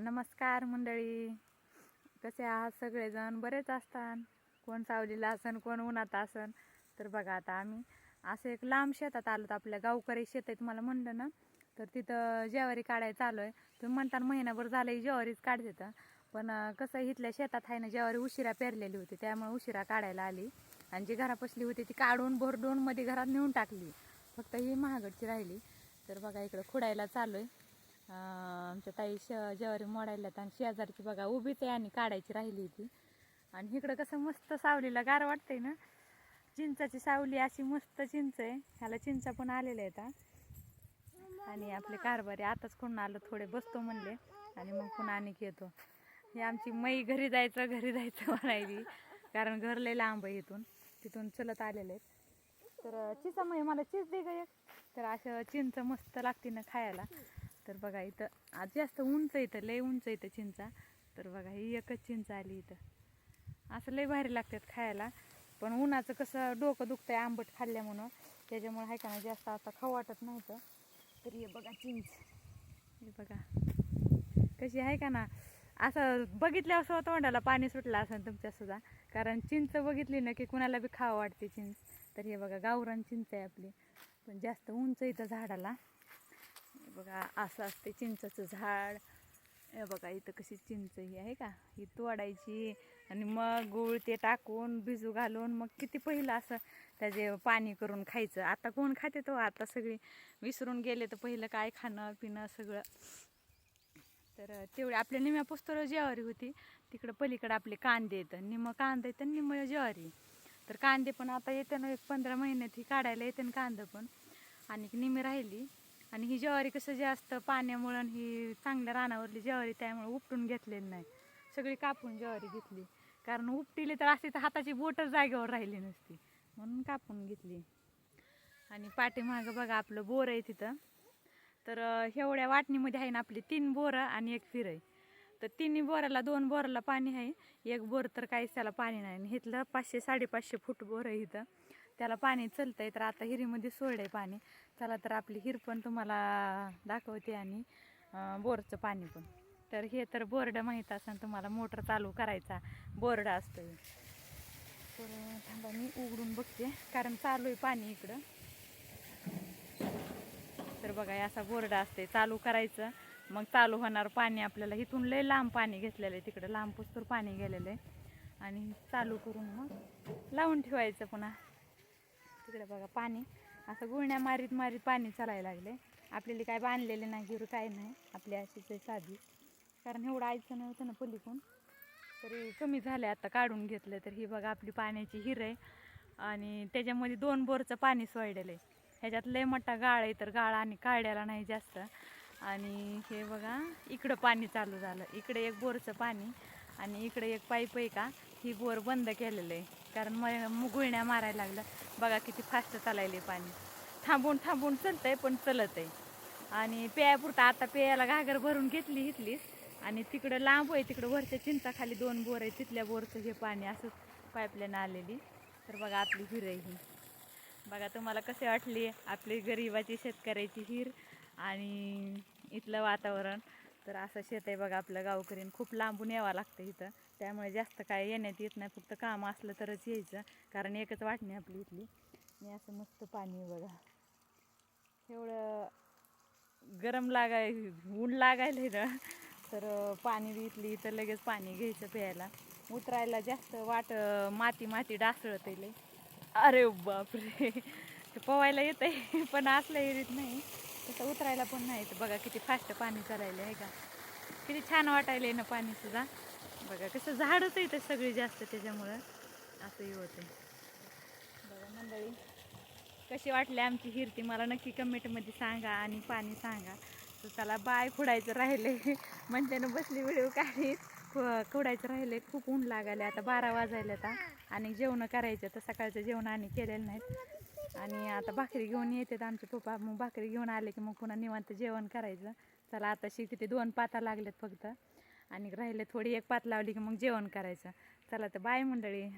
नमस्कार मंडळी. कसे आहात सगळेजण? बरेच असतात कोण सावलीला असन कोण उन्हात असन. तर बघा आता आम्ही असं एक लांब शेतात आलो आपल्या गावकरी शेत आहे तुम्हाला म्हणलं ना तर तिथं ज्वारी काढायला चालू आहे तुम्ही म्हणता महिनाभर झालं ही ज्वारीच काढते तर. पण कसं इथल्या शेतात आहे ना ज्वारी उशिरा पेरलेली होती. त्यामुळे उशिरा काढायला आली. आणि जी घरापसली होती ती काढून भरडून मध्ये घरात नेऊन टाकली. फक्त ही महागडची राहिली. तर बघा इकडं खुडायला चालू आहे आमच्या ताई श ज्वारी मोडायला आणि शेजारची बघा उभीच आहे आणि काढायची राहिली होती आणि इकडं कसं मस्त सावलीला गार वाटतंय ना? चिंचाची सावली अशी मस्त चिंच आहे. ह्याला चिंचा पण आलेल्या आहेत आणि आपले कारभारी आताच कोण आलं थोडे बसतो म्हणले. आणि मग पुन्हा आणि येतो हे आमची मै घरी जायचं घरी जायचं म्हणायची कारण घर लय लांब आहे इथून. तिथून चलत आलेले आहेत. तर चिचा मग मला चीज दे ग एक. तर असं चिंच मस्त लागते ना खायला. तर बघा इथं आज जास्त उंच इथं लय उंच इथं चिंचा. तर बघा ही एकच चिंच आली इथं. असं लय भारी लागतात खायला. पण उन्हाचं कसं डोकं दुखतंय आंबट खाल्ल्या म्हणून. त्याच्यामुळे आहे का ना जास्त आता खाऊ वाटत नव्हतं. तर हे बघा चिंच. हे बघा. कशी आहे का ना असं बघितल्यावर असं तोंडाला पाणी सुटलं असं तुमच्या सुद्धा. कारण चिंच बघितली ना की कुणाला बी खावं वाटते चिंच. तर हे बघा गावरान चिंच आहे आपली. पण जास्त उंच इथं झाडाला. बघा असं असते चिंचाचं झाड. हे बघा इथं कशी चिंच ही आहे का? ही तोडायची आणि मग गुळ ते टाकून भिजू घालून मग किती पहिलं असं त्याचे पाणी करून खायचं. आता कोण खाते तो? आता सगळी विसरून गेले तर पहिलं काय खाणं पिणं सगळं. तर तेवढे आपल्या निम्या पुस्तरं ज्वारी होती. तिकडं पलीकडं आपले कांदे येतं निम्म कांदा येतं निम्म ज्वारी. तर कांदे पण आता येते ना एक पंधरा महिन्यात ही काढायला येते ना कांदा पण. आणि निम्मी राहिली. आणि ही ज्वारी कसं जास्त पाण्यामुळं ही चांगल्या रानावरली ज्वारी त्यामुळे उपटून घेतलेली नाही. सगळी कापून ज्वारी घेतली. कारण उपटिली तर अशी तर हाताची बोटं जागेवर राहिली नसती. म्हणून कापून घेतली. आणि पाठीमागं बघा आपलं बोर आहे तिथं. तर एवढ्या वाटणीमध्ये आहे ना आपली तीन बोरं आणि एक फिर आहे. तर तिन्ही बोराला दोन बोराला पाणी आहे. एक बोर तर काहीच त्याला पाणी नाही. आणि इथलं पाचशे साडेपाचशे फूट बोर आहे इथं. त्याला पाणी चलतंय तर आता हिरीमध्ये सोडलं आहे पाणी. चला तर आपली हिर पण तुम्हाला दाखवते आणि बोरचं पाणी पण. तर हे तर बोर्ड माहीत असेल तुम्हाला मोटर चालू करायचा बोर्ड असतो तर थांबा मी उघडून बघते कारण चालू आहे पाणी इकडं. तर बघा असा बोर्ड असते चालू करायचं. मग चालू होणार पाणी आपल्याला. इथून लय लांब पाणी घेतलेलं आहे तिकडं लांब पुस्तूर पाणी गेलेलं आहे. आणि चालू करून मग लावून ठेवायचं पुन्हा. तिकडे बघा पाणी. असं गुळण्या मारीत मारीत पाणी चालायला लागले. आपल्याला काय बांधलेले नाही हिरू काय नाही. आपली अशीच आहे साधी. कारण एवढं आयचं नव्हतं ना पलीकडून. तरी कमी झालं आता काढून घेतलं. तर ही बघा आपली पाण्याची हिर आहे. आणि त्याच्यामध्ये दोन बोरचं पाणी सोडलेलं आहे. ह्याच्यात लय मोठा गाळ आहे तर गाळ आणि काढ्याला नाही जास्त. आणि हे बघा इकडं पाणी चालू झालं. इकडे एक बोरचं पाणी आणि इकडे एक पाईप आहे का? ही बोर बंद केलेलं आहे. कारण म गुळण्या मारायला लागलं बघा किती फास्ट चालायले पाणी. थांबून थांबून चलतंय पण चलत आहे आणि प्यापुरता आता प्यायला घागर भरून घेतली इथलीच आणि तिकडं लांब आहे तिकडं वरच्या चिंताखाली दोन बोर आहे तिथल्या बोरचं हे पाणी असंच पाईपलाईन आलेली. तर बघा आपली हिर आहे ही. बघा तुम्हाला कसे वाटली आपली गरिबाची शेतकऱ्याची हिर आणि इथलं वातावरण. तर असं शेत आहे बघा आपलं गावकरीन खूप लांबून यावं लागतं इथं. त्यामुळे जास्त काय येण्यात येत नाही. फक्त काम असलं तरच यायचं. कारण एकच वाटणी आपली इथली. आणि असं मस्त पाणी बघा. एवढं गरम लागाय ऊन लागायला आहे ना तर पाणी इथली तर लगेच पाणी घ्यायचं प्यायला. उतरायला जास्त वाट माती माती डासळत लय. अरे बापरे. पोवायला येत आहे पण असलं येत नाही. तसं उतरायला पण नाही तर बघा किती फास्ट पाणी चालायला आहे का? किती छान वाटायला आहे ना पाणी सुद्धा. बघा कसं झाडच आहे सगळी जास्त त्याच्यामुळं असंही होतं बघा मंडळी कशी वाटली आमची हिरती? मला नक्की कमेंटमध्ये सांगा आणि पाणी सांगा. तर त्याला बाय फुडायचं राहिले म्हणजे बसली व्हिडिओ काढीत. खुडायचं राहिले खूप ऊन लागायला आता बारा वाजायला आता. आणि जेवणं करायचं तर सकाळचं जेवण आणि केलेलं नाहीत. आणि आता भाकरी घेऊन येतात आमचे पप्पा. मग भाकरी घेऊन आले की मग पुन्हा निवांत जेवण करायचं. चला आता किती दोन पाता लागलेत फक्त. आणि राहिले थोडी एक पात लावली की मग जेवण करायचं. चला तर बाय मंडळी.